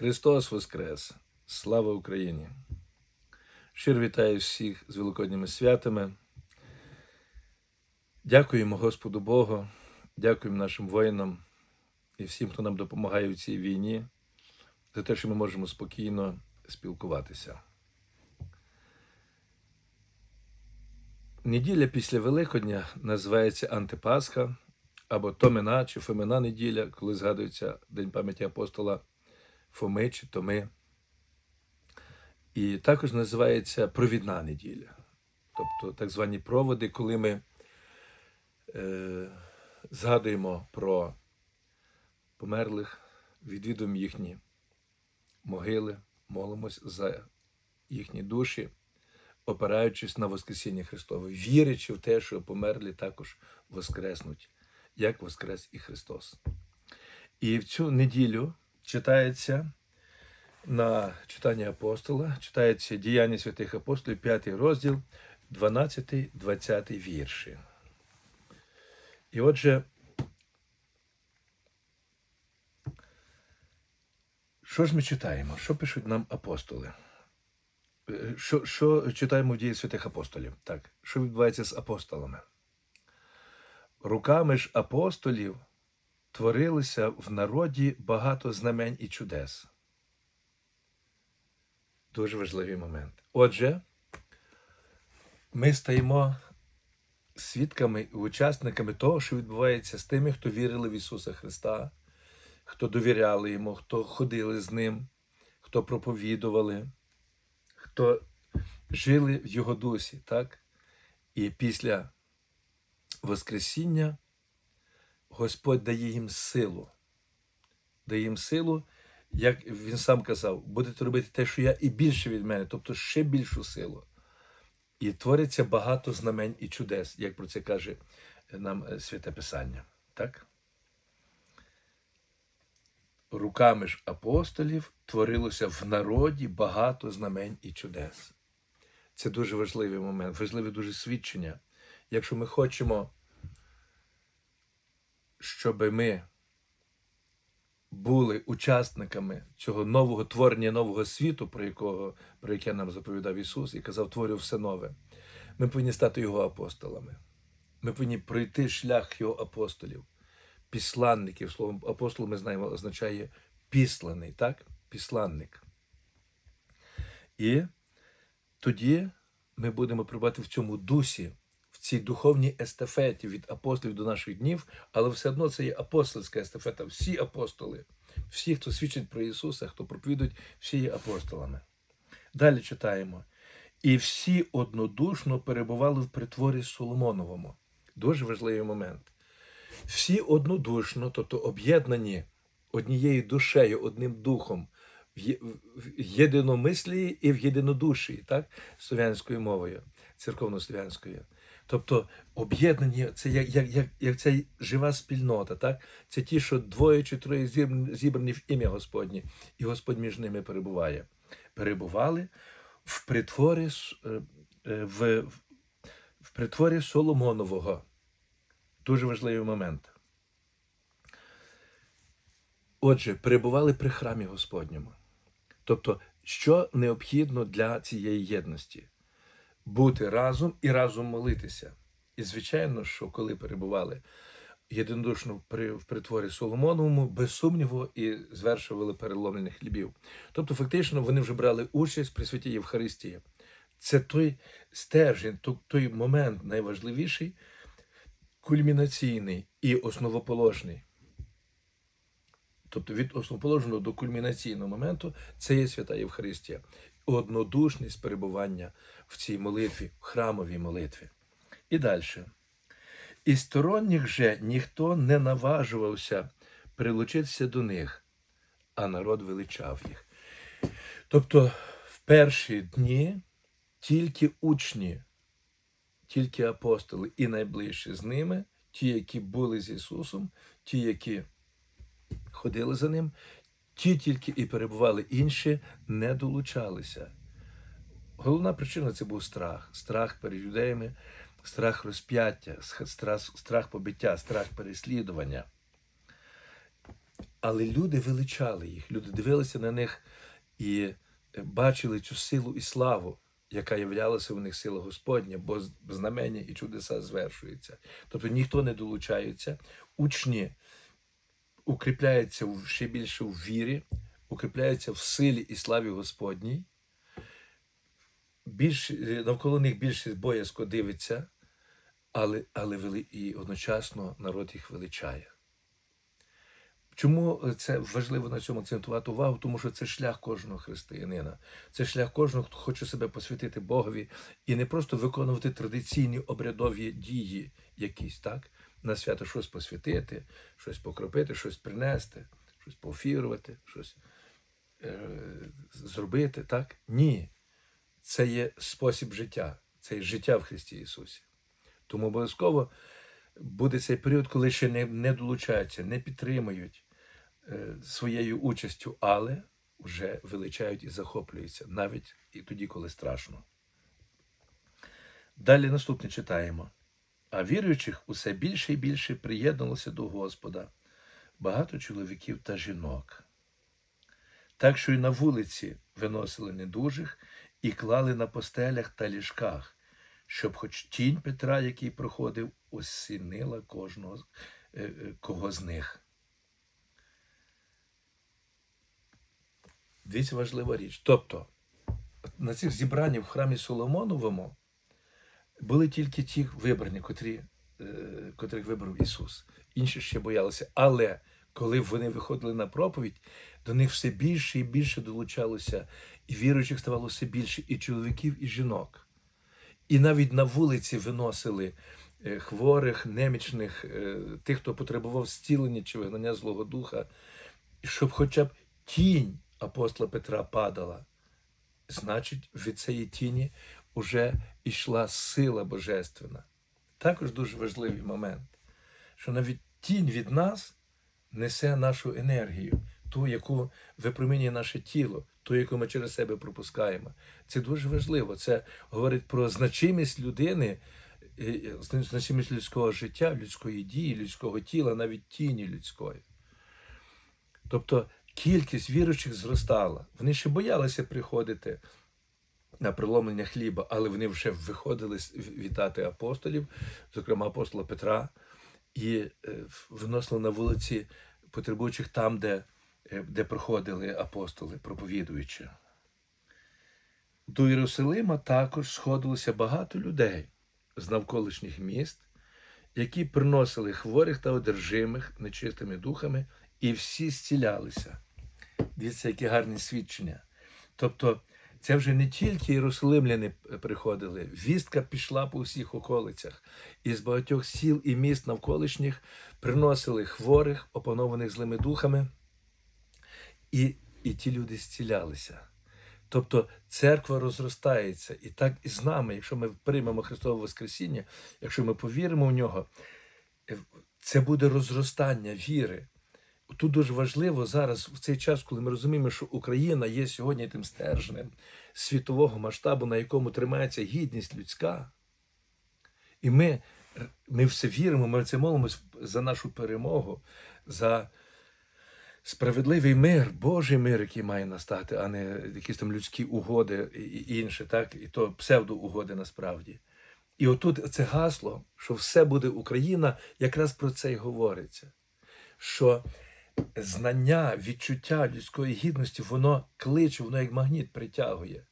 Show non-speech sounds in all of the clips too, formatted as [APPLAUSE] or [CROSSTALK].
Христос Воскрес! Слава Україні! Щиро вітаю всіх з Великодніми святами. Дякуємо Господу Богу, дякуємо нашим воїнам і всім, хто нам допомагає в цій війні, за те, що ми можемо спокійно спілкуватися. Неділя після Великодня називається Антипасха або Томина чи Фомина неділя, коли згадується День пам'яті апостола Фоми чи Томи. І також називається провідна неділя. Тобто так звані проводи, коли ми е, згадуємо про померлих, відвідуємо їхні могили, молимось за їхні душі, опираючись на Воскресіння Христове, вірячи в те, що померлі також воскреснуть, як Воскрес і Христос. І в цю неділю читається на читання апостола, читається Діяння святих апостолів, 5 розділ, 12-20 вірші. І отже, що ж ми читаємо? Що пишуть нам апостоли? Е, Що, що читаємо в дії святих апостолів? Так, що відбувається з апостолами? Руками ж апостолів творилися в народі багато знамень і чудес. Дуже важливий момент. Отже, ми стаємо свідками і учасниками того, що відбувається з тими, хто вірили в Ісуса Христа, хто довіряли Йому, хто ходили з Ним, хто проповідували, хто жили в Його дусі, так? І після Воскресіння Господь дає їм силу. Дає їм силу, як він сам казав, будете робити те, що я, і більше від мене, тобто ще більшу силу. І твориться багато знамень і чудес, як про це каже нам е, Святе Писання. Так? Руками ж апостолів творилося в народі багато знамень і чудес. Це дуже важливий момент, важливе дуже свідчення. Якщо ми хочемо, щоб ми були учасниками цього нового творення нового світу, про якого, про яке нам заповідав Ісус, і казав, творю все нове. Ми повинні стати Його апостолами. Ми повинні пройти шлях Його апостолів, післанників. Словом апостол, ми знаємо, означає післаний, так? Післанник. І тоді ми будемо прибувати в цьому дусі, цій духовній естафеті від апостолів до наших днів, але все одно це є апостольська естафета. Всі апостоли, всі, хто свідчить про Ісуса, хто проповідують, всі є апостолами. Далі читаємо. І всі однодушно перебували в притворі Соломоновому. Дуже важливий момент. Всі однодушно, тобто об'єднані однією душею, одним духом, в єдиномислії і в єдинодушії, так, слов'янською мовою, церковно-слов'янською. Тобто об'єднані, це як, як, як, як ця жива спільнота, так? Це ті, що двоє чи троє зібрані- в ім'я Господнє, і Господь між ними перебуває. Перебували в притворі, е, е, в- в притворі Соломонового. Дуже важливий момент. Отже, перебували при храмі Господньому. Тобто, що необхідно для цієї єдності? Бути разом і разом молитися. І, звичайно, що коли перебували єдинодушно при, в притворі Соломоновому, без сумніву, і звершували переломлених хлібів. Тобто, фактично, вони вже брали участь при святій Євхаристії. Це той стержень, той момент найважливіший, кульмінаційний і основоположний. Тобто від основоположного до кульмінаційного моменту це є свята Євхаристія, однодушність перебування в цій молитві, в храмовій молитві. І далі. І сторонніх же ніхто не наважувався прилучитися до них, а народ величав їх. Тобто в перші дні тільки учні, тільки апостоли і найближчі з ними, ті, які були з Ісусом, ті, які ходили за ним, ті тільки і перебували, інші не долучалися. Головна причина це був страх. Страх перед юдеями, страх розп'яття, страх, страх побиття, страх переслідування. Але люди величали їх, люди дивилися на них і е, бачили цю силу і славу, яка являлася в них сила Господня, бо знамення і чудеса звершуються. Тобто ніхто не долучається, учні укріпляються в- ще більше в вірі, укріпляються в силі і славі Господній. Більш, е, навколо них більшість боязко дивиться, але, але і одночасно народ їх величає. Чому це важливо на цьому акцентувати увагу? Тому що це шлях кожного християнина. Це шлях кожного, хто хоче себе посвятити Богові і не просто виконувати традиційні обрядові дії якісь, так? На свято щось посвятити, щось покропити, щось принести, щось поофірувати, щось е, зробити, так? Ні. Це є спосіб життя, це є життя в Христі Ісусі. Тому обов'язково буде цей період, коли ще не, не долучаються, не підтримують е, своєю участю, але вже величають і захоплюються, навіть і тоді, коли страшно. Далі наступне читаємо. А віруючих усе більше і більше приєдналося до Господа, багато чоловіків та жінок. Так що й на вулиці виносили недужих і клали на постелях та ліжках, щоб хоч тінь Петра, який проходив, осінила кожного е, е, кого з них. Дивіться важлива річ. Тобто, на цих зібраннях в храмі Соломоновому були тільки ті вибрані, котрі, е, котрих вибрав Ісус. Інші ще боялися. Але коли вони виходили на проповідь, до них все більше і більше долучалося, і віруючих ставало все більше, і чоловіків, і жінок. І навіть на вулиці виносили е, хворих, немічних, е, тих, хто потребував зцілення чи вигнання Злого Духа, щоб хоча б тінь апостола Петра падала. Значить, від цієї тіні вже йшла сила божественна. Також дуже важливий момент, що навіть тінь від нас несе нашу енергію, ту, яку випромінює наше тіло, ту, яку ми через себе пропускаємо. Це дуже важливо. Це говорить про значимість людини, значимість людського життя, людської дії, людського тіла, навіть тіні людської. Тобто кількість віруючих зростала. Вони ще боялися приходити на приломлення хліба, але вони вже виходили вітати апостолів, зокрема апостола Петра, і е, виносили на вулиці потребуючих там, де, е, де проходили апостоли, проповідуючи. До Єрусалима також сходилося багато людей з навколишніх міст, які приносили хворих та одержимих нечистими духами, і всі зцілялися. Дивіться, які гарні свідчення. Тобто, це вже не тільки єрусалимляни приходили, вістка пішла по всіх околицях, і з багатьох сіл і міст навколишніх приносили хворих, опанованих злими духами, і, і ті люди зцілялися. Тобто церква розростається, і так і з нами, якщо ми приймемо Христове Воскресіння, якщо ми повіримо в нього, е, це буде розростання віри. Тут дуже важливо зараз, в цей час, коли ми розуміємо, що Україна є сьогодні тим стержнем світового масштабу, на якому тримається гідність людська. І ми, ми все віримо, ми це молимось за нашу перемогу, за справедливий мир, Божий мир, який має настати, а не якісь там людські угоди і інше, так? І то псевдоугоди насправді. І отут це гасло, що все буде Україна, якраз про це й говориться. Що знання, відчуття людської гідності, воно кличе, воно як магніт притягує.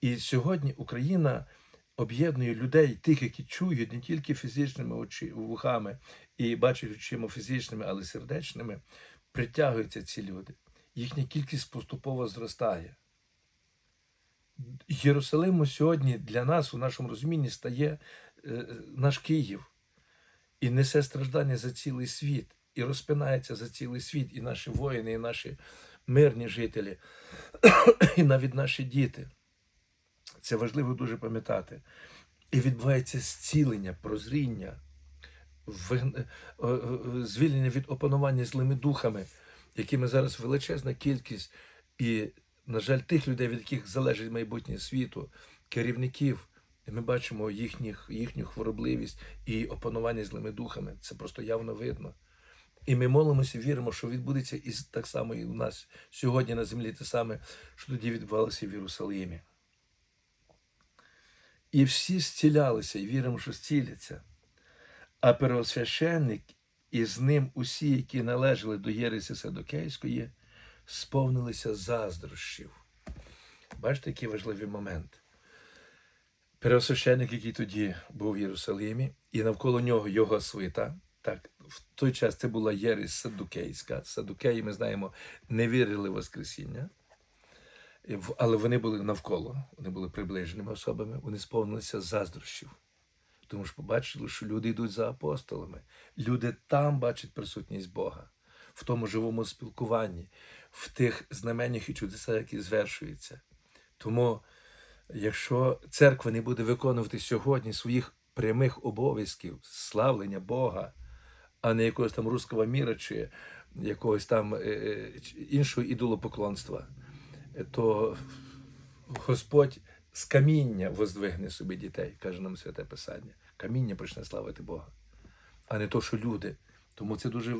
І сьогодні Україна об'єднує людей, тих, які чують не тільки фізичними очі, вухами і бачать очима фізичними, але сердечними, притягуються ці люди. Їхня кількість поступово зростає. Єрусалиму сьогодні для нас у нашому розумінні стає е, наш Київ і несе страждання за цілий світ, і розпинається за цілий світ, і наші воїни, і наші мирні жителі, [CLEARS THROAT] і навіть наші діти. Це важливо дуже пам'ятати. І відбувається зцілення, прозріння, е, е, звільнення від опанування злими духами, якими зараз величезна кількість, і, на жаль, тих людей, від яких залежить майбутнє світу, керівників. І ми бачимо їхніх, їхню хворобливість і опанування злими духами. Це просто явно видно. І ми молимося, віримо, що відбудеться і так само і у нас сьогодні на землі те саме, що тоді відбувалося в Єрусалимі. І всі зцілялися, і віримо, що зціляться. А первосвященник і з ним усі, які належали до Єриси Садокейської, сповнилися заздрощів. Бачите, який важливий момент. Первосвященник, який тоді був в Єрусалимі, і навколо нього його свита. Так, в той час це була Єресь Садукейська. Садукеї, ми знаємо, не вірили в Воскресіння, але вони були навколо, вони були приближеними особами, вони сповнилися заздрощів. Тому що побачили, що люди йдуть за апостолами. Люди там бачать присутність Бога, в тому живому спілкуванні, в тих знаменнях і чудесах, які звершуються. Тому, якщо церква не буде виконувати сьогодні своїх прямих обов'язків, славлення Бога, а не якогось там руского міра чи якогось там е, е, іншого ідолопоклонства, е, то Господь з каміння воздвигне собі дітей, каже нам святе Писання. Каміння почне славити Бога, а не то, що люди. Тому це дуже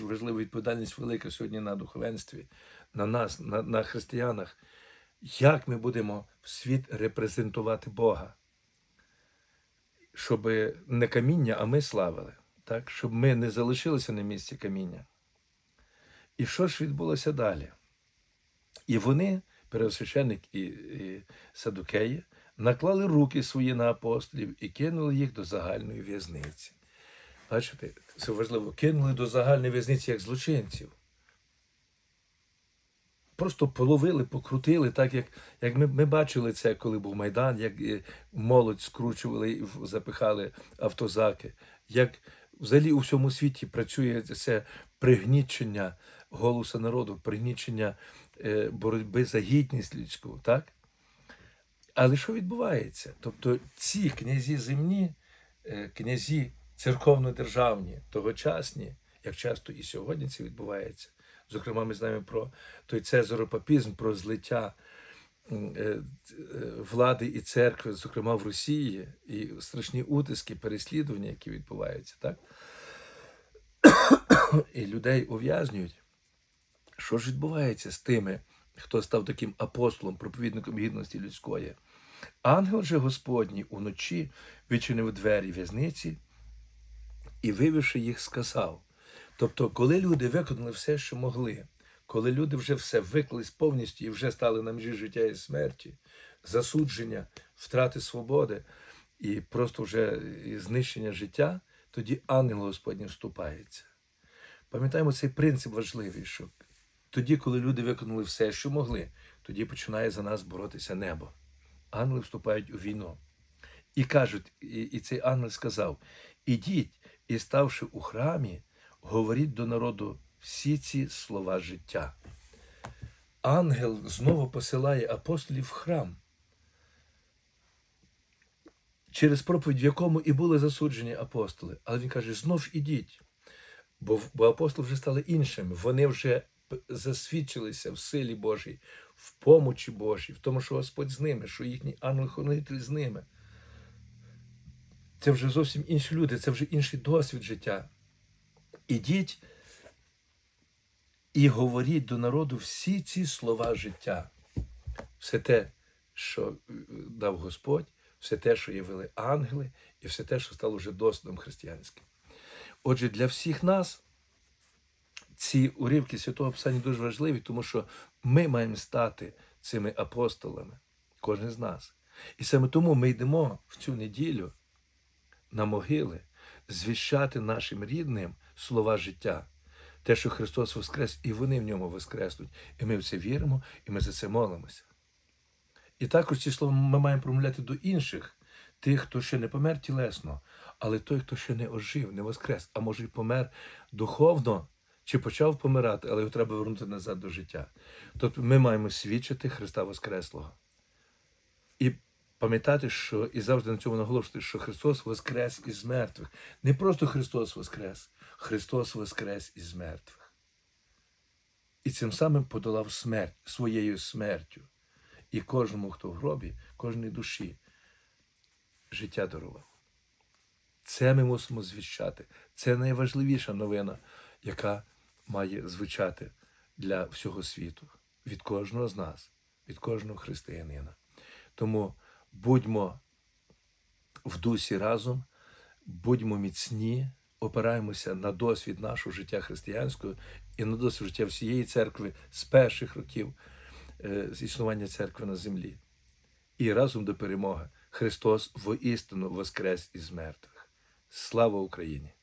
важлива відповідальність велика сьогодні на духовенстві, на нас, на, на християнах. Як ми будемо в світ репрезентувати Бога? Щоб не каміння, а ми славили, так? щоб ми не залишилися на місці каміння. І що ж відбулося далі? І вони, первосвященник і, і садукеї, наклали руки свої на апостолів і кинули їх до загальної в'язниці. Бачите, це важливо. Кинули до загальної в'язниці як злочинців. Просто половили, покрутили, так як, як ми, ми бачили це, коли був Майдан, як е, молодь скручували і запихали автозаки, як взагалі у всьому світі працює це пригнічення голосу народу, пригнічення е, боротьби за гідність людську, так? Але що відбувається? Тобто ці князі земні, е, князі церковно-державні, тогочасні, як часто і сьогодні це відбувається. Зокрема, ми знаємо про той цезаропапізм, про злиття влади і церкви, зокрема в Росії, і страшні утиски, переслідування, які відбуваються, так? І людей ув'язнюють. Що ж відбувається з тими, хто став таким апостолом, проповідником гідності людської? Ангел же Господній уночі відчинив двері в'язниці і, вивівши їх, сказав. Тобто, коли люди виконали все, що могли, коли люди вже все виклались повністю і вже стали на межі життя і смерті, засудження, втрати свободи і просто вже знищення життя, тоді ангел Господній вступається. Пам'ятаємо цей принцип важливий, що тоді, коли люди виконали все, що могли, тоді починає за нас боротися небо. Ангели вступають у війну. І кажуть, і, і цей ангел сказав: ідіть і ставши у храмі, говоріть до народу всі ці слова життя. Ангел знову посилає апостолів в храм, через проповідь, в якому і були засуджені апостоли. Але він каже: знов ідіть. Бо, бо апостоли вже стали іншими. Вони вже засвідчилися в силі Божій, в помочі Божій, в тому, що Господь з ними, що їхній ангел-хранитель з ними. Це вже зовсім інші люди, це вже інший досвід життя. Ідіть і говоріть до народу всі ці слова життя. Все те, що е, дав Господь, все те, що явили ангели, і все те, що стало вже досвідом християнським. Отже, для всіх нас ці уривки Святого Писання дуже важливі, тому що ми маємо стати цими апостолами, кожен з нас. І саме тому ми йдемо в цю неділю на могили звіщати нашим рідним слова життя. Те, що Христос воскрес, і вони в ньому воскреснуть. І ми в це віримо, і ми за це молимося. І також ці слова ми маємо промовляти до інших, тих, хто ще не помер тілесно, але той, хто ще не ожив, не воскрес, а може й помер духовно, чи почав помирати, але його треба вернути назад до життя. Тобто ми маємо свідчити Христа Воскреслого. І пам'ятати, що і завжди на цьому наголошувати, що Христос воскрес із мертвих. Не просто Христос воскрес, Христос воскрес із мертвих. І цим самим подолав смерть своєю смертю. І кожному, хто в гробі, кожній душі життя дарував. Це ми мусимо звіщати. Це найважливіша новина, яка має звучати для всього світу, від кожного з нас, від кожного християнина. Тому будьмо в дусі разом, будьмо міцні, опираємося на досвід нашого життя християнського і на досвід життя всієї церкви з перших років е, з існування церкви на землі. І разом до перемоги Христос воістину воскрес із мертвих. Слава Україні!